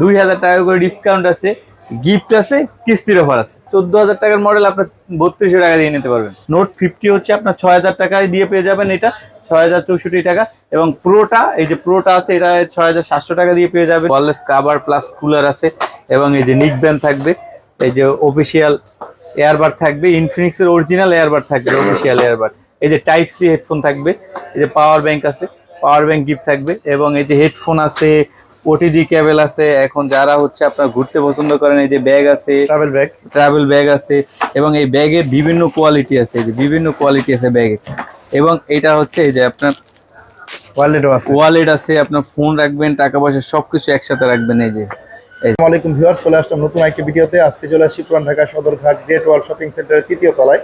দুই হাজার টাকা করে ডিসকাউন্ট আছে গিফট আছে, কিস্তির অফার আছে। চোদ্দ হাজার টাকার মডেল আপনার বত্রিশশো টাকা দিয়ে নিতে পারবেন। নোট ফিফটি হচ্ছে আপনার ছয় হাজার টাকায় দিয়ে পেয়ে যাবেন এটা, ছয় হাজার চৌষট্টি টাকা। এবং প্রোটা এই যে প্রোটা আছে, এটা ছয় হাজার সাতশো টাকা দিয়ে পেয়ে যাবেন। ওয়ারলেস কাভার প্লাস কুলার আছে, এবং এই যে নিক ব্যান্ড থাকবে, এই যে অফিসিয়াল এয়ারবার থাকবে ইনফিনিক্সের অরিজিনাল এয়ারবার থাকবে অফিসিয়াল এয়ারবার এই যে টাইপ সি হেডফোন থাকবে, এই যে পাওয়ার ব্যাংক আছে পাওয়ার ব্যাংক গিফট থাকবে, এবং এই যে হেডফোন আছে ওটিজি কেবল আছে এখন যারা হচ্ছে আপনার ঘুরতে পছন্দ করেন এই যে ব্যাগ আছে ট্রাভেল ব্যাগ ট্রাভেল ব্যাগ আছে এবং এই ব্যাগের বিভিন্ন কোয়ালিটি আছে এই যে বিভিন্ন কোয়ালিটি আছে ব্যাগের এবং এটা হচ্ছে এই যে আপনার ওয়ালেটও আছে। ওয়ালেট আছে আপনার ফোন রাখবেন টাকা পয়সা সবকিছু একসাথে রাখবেন এই যে। আলাইকুম ভিউয়ার চলে আসলাম নতুন একটি ভিডিওতে। আজকে চলে আসছি পুরান ঢাকা সদরঘাট গ্রেট শপিং সেন্টারের তৃতীয় তলায়।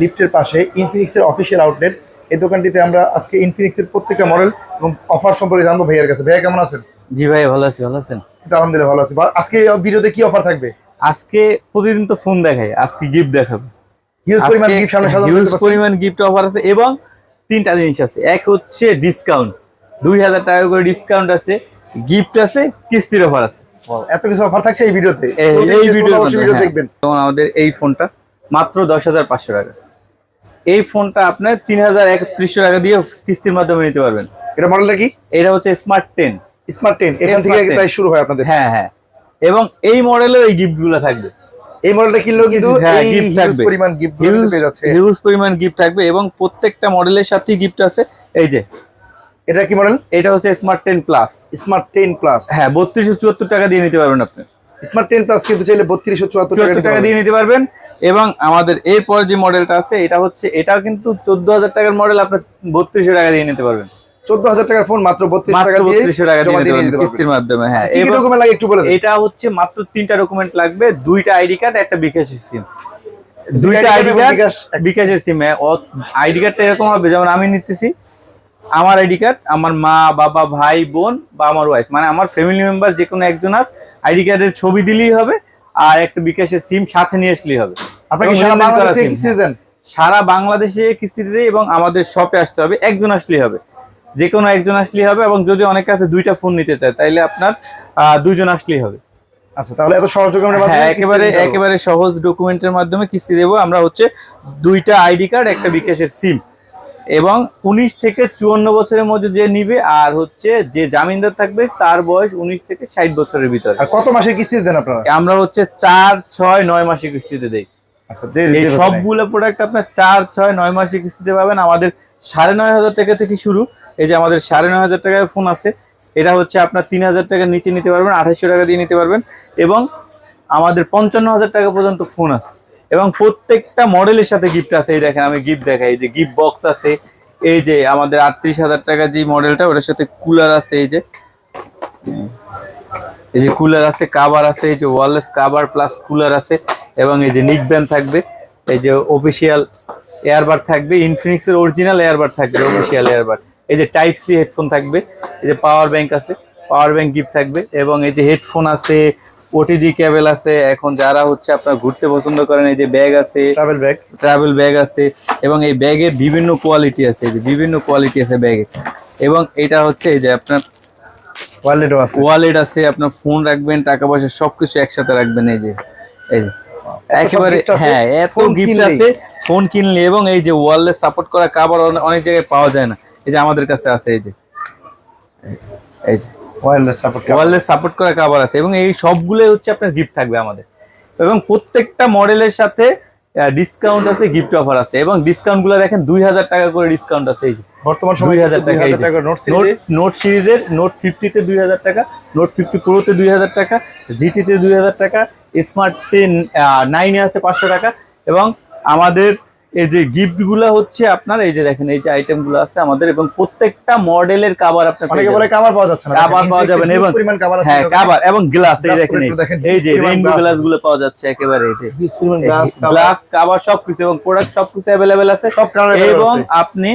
লিফটের পাশে ইনফিনিক্সের অফিসিয়াল আউটলেট এই দোকানটিতে আমরা আজকে ইনফিনিক্সের প্রত্যেকটা মডেল এবং অফার সম্পর্কে জানব ভাইয়ের কাছে। ভাইয়া কেমন আছেন? জি ভাই ভালো আছি ভালো আছেন? আলহামদুলিল্লাহ ভালো আছি। আজকে ভিডিওতে কি অফার থাকবে? আজকে প্রতিদিন তো ফোন দেখাই আজকে গিফট দেখাবো। হিউজ পরিমাণ গিফট সামনে সাজানো হিউজ পরিমাণ গিফট অফার আছে এবং তিনটা জিনিস আছে। এক হচ্ছে ডিসকাউন্ট দুই হাজার টাকা করে ডিসকাউন্ট আছে গিফট আছে কিস্তির অফার আছে। এত কিছু অফার থাকছে এই ভিডিওতে। এই- ভিডিও ভিডিও দেখবেন। যেমন আমাদের এই ফোনটা মাত্র দশ হাজার পাঁচশো টাকা। এই ফোনটা আপনার তিন হাজার একত্রিশশো টাকা দিয়ে কিস্তির মাধ্যমে নিতে পারবেন। এটা মডেলটা কি? এটা হচ্ছে স্মার্ট টেন স্মার্ট টেন এখান থেকে প্রায় শুরু হয় আপনাদের। হ্যাঁ হ্যাঁ। এবং এই মডেলেও এই গিফটগুলো থাকবে। এই মডেলটা কিনলেও কিন্তু হ্যাঁ, হিউজ থাকবে। পরিমাণ গিফট পেয়ে যাচ্ছে। হিউজ পরিমাণ গিফট থাকবে এবং প্রত্যেকটা মডেলের সাথেই গিফট আছে। এই যে এটা কি মডেল? এটা হচ্ছে smart ten plus smart ten plus হ্যাঁ বত্রিশশো চুয়াত্তর টাকা দিয়ে নিতে পারবেন আপনি। স্মার্ট টেন প্লাস কিন্তু চাইলে বত্রিশশো চুয়াত্তর টাকা দিয়ে নিতে পারবেন। এবং আমাদের এরপর যে মডেলটা আছে এটা হচ্ছে এটাও কিন্তু চোদ্দ হাজার টাকার মডেল আপনার বত্রিশশো টাকা দিয়ে নিতে পারবেন। চোদ্দ হাজার টাকার ফোন মাত্র টাকা বত্রিশশো দিয়ে কিস্তির মাধ্যমে হ্যাঁ। কি ডকুমেন্ট লাগে একটু বলে এটা হচ্ছে মাত্র তিনটা ডকুমেন্ট লাগবে দুইটা আইডি কার্ড একটা সিম দুইটা আইডি কার্ড বিকাশের সিম আইডি কার্ডটা এরকম হবে যেমন আমি নিতেছি আমার আইডি কার্ড আমার মা বাবা ভাই বোন বা আমার ওয়াইফ মানে আমার ফ্যামিলি মেম্বার যে কোনো একজনের আইডি কার্ডের ছবি দিলেই হবে আর একটা বিকাশের সিম সাথে নিয়ে আসলেই হবে। সারা বাংলাদেশে কিস্তি হ্যাঁ। দেয় এবং আমাদের শপে আসতে হবে একজন আসলেই হবে। যে কোনো একজন আসলেই হবে এবং যদি অনেক কাছে দুইটা ফোন নিতে চায় তাইলে আপনার দুইজন আসলেই হবে। আচ্ছা তাহলে এত সহজ ডকুমেন্টের মাধ্যমে হ্যাঁ একেবারে একেবারে সহজ ডকুমেন্টের মাধ্যমে কিস্তি দেবো। আমরা হচ্ছে দুইটা আইডি কার্ড একটা বিকাশের সিম এবং উনিশ থেকে চুয়ান্ন বছরের মধ্যে যে নিবে আর হচ্ছে যে জামিনদার থাকবে তার বয়স উনিশ থেকে ষাট বছরের ভিতরে। আর কত মাসের কিস্তি দেন আপনারা? আমরা হচ্ছে চার ছয় নয় মাসে কিস্তিতে দেই। আচ্ছা এই সবগুলো প্রোডাক্ট আপনার চার ছয় নয় মাসে কিস্তিতে পাবেন। আমাদের সাড়ে নয় হাজার টাকা থেকে শুরু। এই যে আমাদের সাড়ে নয় হাজার টাকায় ফোন আছে, এটা হচ্ছে আপনার তিন হাজার টাকার নিচে নিতে পারবেন আঠাশশো টাকা দিয়ে নিতে পারবেন এবং আমাদের পঞ্চান্ন হাজার টাকা পর্যন্ত ফোন আছে। এবং প্রত্যেকটা মডেলের সাথে গিফট আছে, এই দেখেন আমি গিফট দেখাই, এই যে গিফট বক্স আছে, এই যে আমাদের আটত্রিশ হাজার টাকা যে মডেলটা ওটার সাথে কুলার আছে, এই যে এই যে কুলার আছে কাভার আছে, এই যে ওয়ারলেস কাভার প্লাস কুলার আছে, এবং এই যে নিক ব্যান্ড থাকবে, এই যে অফিসিয়াল এয়ারবাড থাকবে ইনফিনিক্সের অরিজিনাল এয়ারবাড থাকবে অফিসিয়াল এয়ারবাড এই যে টাইপ সি হেডফোন থাকবে এই যে পাওয়ার ব্যাংক আছে পাওয়ার ব্যাংক গিফট থাকবে এবং এই যে হেডফোন আছে ওটিজি কেবল আছে। এখন যারা হচ্ছে আপনার ঘুরতে পছন্দ করেন এই যে ব্যাগ আছে ট্রাভেল ব্যাগ ট্রাভেল ব্যাগ আছে এবং এই ব্যাগের বিভিন্ন কোয়ালিটি আছে এই যে বিভিন্ন কোয়ালিটি আছে ব্যাগের এবং এটা হচ্ছে এই যে আপনার ওয়ালেটও আছে। ওয়ালেট আছে আপনার ফোন রাখবেন টাকা পয়সা সবকিছু একসাথে রাখবেন এই যে এই যে। একেবারে হ্যাঁ এত গিফট আছে ফোন কিনলে এবং এই যে ওয়ারলেস সাপোর্ট করা কাবার অনেক জায়গায় পাওয়া যায় না। এই যে আমাদের কাছে আছে এই যে। এই যে। ওয়্যারলেস সাপোর্ট ওয়ারলেস সাপোর্ট করা কাবার আছে। এবং এই সবগুলোই হচ্ছে আপনার গিফট থাকবে আমাদের। এবং প্রত্যেকটা মডেলের সাথে ডিসকাউন্ট আছে গিফট অফার আছে। এবং ডিসকাউন্টগুলো দেখেন দুই হাজার টাকা করে ডিসকাউন্ট আছে এই যে। বর্তমান সময় দুই হাজার টাকা এই যে। নোট সিরিজের নোট ফিফটিতে দুই হাজার টাকা নোট ফিফটি প্রোতে দুই হাজার টাকা জিটিতে দুই হাজার টাকা স্মার্ট টেন নাইনে আছে পাঁচশো টাকা। এবং আমাদের এই যে গিফটগুলো হচ্ছে আপনার এই যে দেখেন এই যে আইটেমগুলো আছে আমাদের এবং প্রত্যেকটা মডেলের কাভার আপনার অনেকে বলে কাভার পাওয়া যাচ্ছে না। কাভার পাওয়া যাবে এবং পরিমাণ কাভার আছে হ্যাঁ কাভার এবং গ্লাস এই দেখেন এই- যে রেইনবো গ্লাসগুলো পাওয়া যাচ্ছে একেবারে এই যে। গ্লাস গ্লাস কাভার সবকিছু এবং প্রোডাক্ট সবকিছু অ্যাভেলেবেল আছে। সব এবং আপনি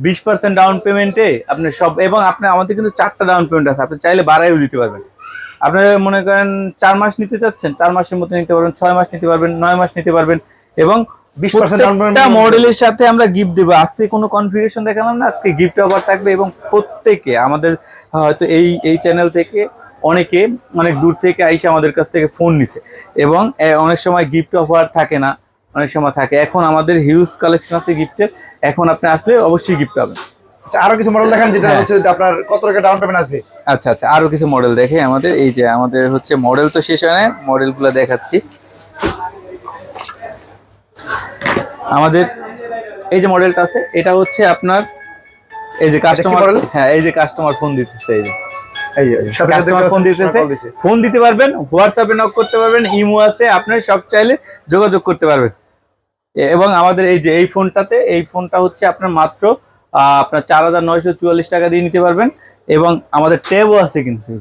বিশ পার্সেন্ট ডাউন পেমেন্টে আপনি সব এবং আপনি আমাদের কিন্তু চারটা ডাউন পেমেন্ট আছে। আপনি চাইলে বাড়াইও দিতে পারবেন। আপনি মনে করেন চার মাস নিতে চাচ্ছেন চার মাসের মধ্যে নিতে পারবেন ছয় মাস নিতে পারবেন নয় মাস নিতে পারবেন এবং 20% down payment প্রত্যেকটা মডেলের সাথে আমরা গিফট দেবো। আজকে কোনো কনফিগারেশন দেখালাম না আজকে গিফট অফার থাকবে এবং প্রত্যেকে আমাদের হয়তো এই এই চ্যানেল থেকে অনেকে অনেক দূর থেকে আইসে আমাদের কাছ থেকে ফোন নিছে। এবং অনেক সময় গিফট অফার থাকে না অনেক সময় থাকে। এখন আমাদের হিউজ কালেকশন আছে গিফটের এখন আপনি আসলে অবশ্যই গিফট পাবেন। আচ্ছা, আরও কিছু মডেল দেখান যেটা হ্যাঁ। হচ্ছে আপনার কত টাকা ডাউন পেমেন্ট আসবে? আচ্ছা আচ্ছা আরও কিছু মডেল দেখে আমাদের। এই যে আমাদের হচ্ছে মডেল তো শেষ হয় না মডেলগুলো দেখাচ্ছি। আমাদের এই যে মডেলটা আছে এটা হচ্ছে আপনার এই যে কাস্টমার হ্যাঁ এই যে কাস্টমার ফোন দিতেছে এই যে। ফোন দিতে পারবেন হোয়াটসঅ্যাপে নক করতে পারবেন ইমো আছে আপনার সব চাইলে যোগাযোগ করতে পারবেন। এবং আমাদের এই যে এই ফোনটাতে এই ফোনটা হচ্ছে আপনার মাত্র আপনার চার হাজার নয়শো চুয়াল্লিশ টাকা দিয়ে নিতে পারবেন। এবং আমাদের ট্যাবও আছে কিন্তু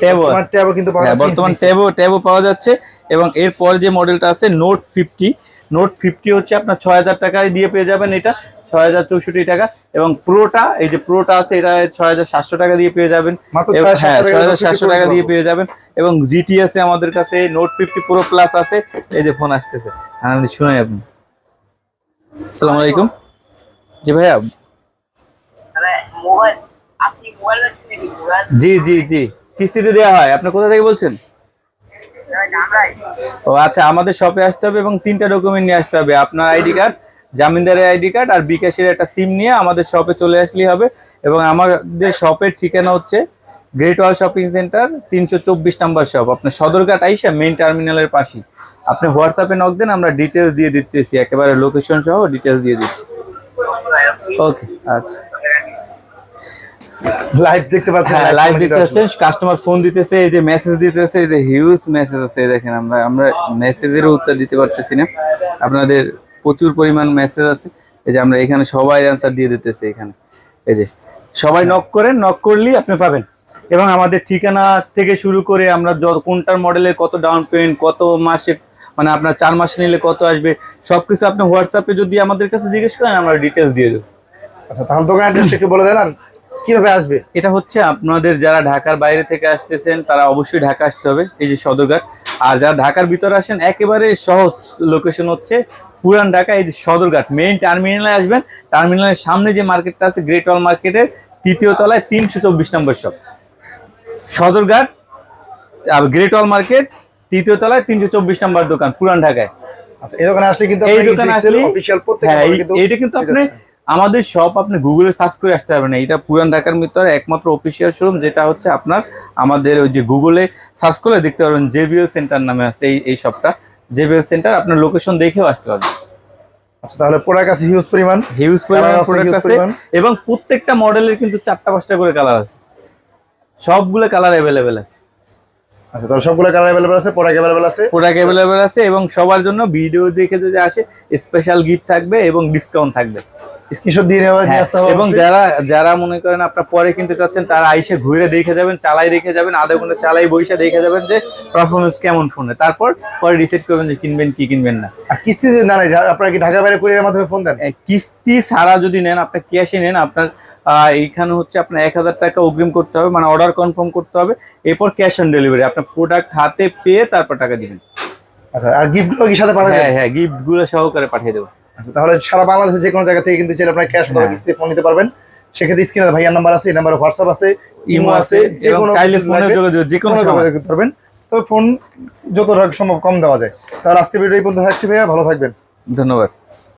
ট্যাবও ট্যাবও কিন্তু হ্যাঁ বর্তমান। ট্যাবও ট্যাবও পাওয়া যাচ্ছে এবং এরপর যে মডেলটা আছে নোট ফিফটি নোট ফিফটি হচ্ছে আপনার ছয় হাজার টাকায় দিয়ে পেয়ে যাবেন এটা ছয় হাজার চৌষট্টি টাকা এবং প্রোটা এই যে প্রোটা আছে এটা ছয় হাজার সাতশো টাকা দিয়ে পেয়ে যাবেন। মাত্র এবং- 6,700 হ্যাঁ টাকা ছয় হাজার সাতশো টাকা দিয়ে পেয়ে যাবেন এবং জিটি আছে আমাদের কাছে নোট ফিফটি প্রো প্লাস আছে। এই যে ফোন আসতেছে। হ্যাঁ শুনে আপনি। আসসালামু আলাইকুম। জি ভাইয়া। জি জি জি। কিস্তিতে দেওয়া হয়। আপনি কোথা থেকে বলছেন? ও আচ্ছা আমাদের শপে আসতে হবে এবং তিনটা ডকুমেন্ট নিয়ে আসতে হবে। আপনার আইডি কার্ড জামিনদারের আইডি কার্ড আর বিকাশের একটা সিম নিয়ে আমাদের শপে চলে আসলেই হবে। এবং আমাদের শপের ঠিকানা হচ্ছে গ্রেট ওয়াল শপিং সেন্টার তিনশো চব্বিশ নাম্বার শপ আপনার সদরঘাট আইসা মেইন টার্মিনালের পাশেই। আপনি হোয়াটসঅ্যাপে নক দেন, আমরা ডিটেলস দিয়ে দিতেছি। একেবারে লোকেশন সহ ডিটেলস দিয়ে দিচ্ছি। ওকে আচ্ছা। লাইভ দেখতে পাচ্ছেন হ্যাঁ লাইভ আসলে। হচ্ছে কাস্টমার ফোন দিতেছে এই যে মেসেজ দিতেছে এই যে হিউজ মেসেজ আছে দেখেন আমরা আমরা মেসেজেরও উত্তর দিতে পারতেছি না। আপনাদের প্রচুর পরিমাণ মেসেজ আছে। এই যে আমরা এখানে সবাই অ্যান্সার দিয়ে দিতেছি এখানে। এই যে সবাই নক করেন নক করলেই আপনি পাবেন। এবং আমাদের ঠিকানা থেকে শুরু করে আমরা কোনটার মডেলের কত ডাউন পেমেন্ট কত মাসে মানে আপনার চার মাসে নিলে কত আসবে সবকিছু আপনি হোয়াটসঅ্যাপে যদি আমাদের কাছে জিজ্ঞেস করেন আমরা ডিটেলস দিয়ে দেবো। আচ্ছা তাহলে দোকান অ্যাড্রেস একটু বলে দেন কীভাবে আসবে? এটা হচ্ছে আপনাদের যারা ঢাকার বাইরে থেকে আসতেছেন তারা অবশ্যই ঢাকা আসতে হবে এই যে সদরঘাট। আর যারা ঢাকার ভিতরে আসেন একেবারে সহজ লোকেশন হচ্ছে পুরান ঢাকা এই যে সদরঘাট। মেইন টার্মিনালে আসবেন টার্মিনালের সামনে যে মার্কেটটা আছে গ্রেট ওয়াল মার্কেটের তৃতীয় তলায় তিনশো চব্বিশ নম্বর শপ সদরঘাট আর গ্রেট ওয়াল মার্কেট তৃতীয় তলায় তিনশো চব্বিশ নম্বর দোকান পুরান ঢাকায়। আচ্ছা এই দোকানে আসলে কিন্তু এই দোকানে আসলে প্রত্যেক হ্যাঁ কিন্তু আপনি আমাদের শপ আপনি গুগলে সার্চ করে আসতে পারবেন। এটা পুরান ঢাকার ভিতরে একমাত্র অফিসিয়াল শোরুম যেটা হচ্ছে আপনার আমাদের ওই যে গুগলে সার্চ করলে দেখতে পারবেন জেবিএল সেন্টার নামে আছে এই এই শপটা জেবিএল সেন্টার আপনার লোকেশন দেখেও আসতে পারবেন। আচ্ছা তাহলে প্রোডাক্ট আছে হিউজ পরিমাণ। হিউজ পরিমাণ প্রোডাক্ট আছে এবং প্রত্যেকটা মডেলের কিন্তু চারটা পাঁচটা করে কালার আছে। সবগুলো কালার অ্যাভেলেবেল আছে। আচ্ছা তাহলে সবগুলো কালার অ্যাভেলেবল আছে প্রোডাক্ট অ্যাভেলেবল আছে? প্রোডাক্ট অ্যাভেলেবেল আছে এবং সবার জন্য ভিডিও দেখে যদি আসে স্পেশাল গিফট থাকবে এবং ডিসকাউন্ট থাকবে। স্ক্রিনশট দিয়ে নেওয়া হ্যাঁ, আসতে হবে এবং যারা যারা মনে করেন আপনার পরে কিনতে চাচ্ছেন তারা আইসে ঘুরে দেখে যাবেন চালাই দেখে যাবেন আধা ঘণ্টা চালাই বইসা দেখে যাবেন যে পারফরমেন্স কেমন ফোনে তারপর পরে ডিসাইড করবেন যে কিনবেন কি কিনবেন না। আর কিস্তিতে না আপনারা কি ঢাকার বাইরে কুরিয়ারের মাধ্যমে ফোন দেন? কিস্তি ছাড়া যদি নেন আপনার ক্যাশে নেন আপনার এইখানে হচ্ছে আপনার এক হাজার টাকা অগ্রিম করতে হবে মানে অর্ডার কনফার্ম করতে হবে এরপর ক্যাশ অন ডেলিভারি আপনার প্রোডাক্ট হাতে পেয়ে তারপর টাকা দিবেন। আচ্ছা আর গিফটগুলো কি সাথে পাঠাবেন? হ্যাঁ হ্যাঁ গিফটগুলো সহকারে পাঠিয়ে দেবো। আচ্ছা, তাহলে সারা বাংলাদেশে যে কোনো জায়গা থেকে কিন্তু চাইলে আপনারা ক্যাশ অথবা। কিস্তিতে ফোন নিতে পারবেন। সেক্ষেত্রে স্ক্রিনে ভাইয়ার নাম্বার আছে এই নাম্বারে হোয়াটসঅ্যাপ আছে ইমো আছে যে কোনো চাইলে ফোনে যোগাযোগ যে কোনো সময়। যোগাযোগ করতে পারবেন। তবে ফোন যত সম্ভব কম দেওয়া যায়। তাহলে আজকে ভিডিও এই পর্যন্ত থাকছি ভাইয়া ভালো থাকবেন। ধন্যবাদ।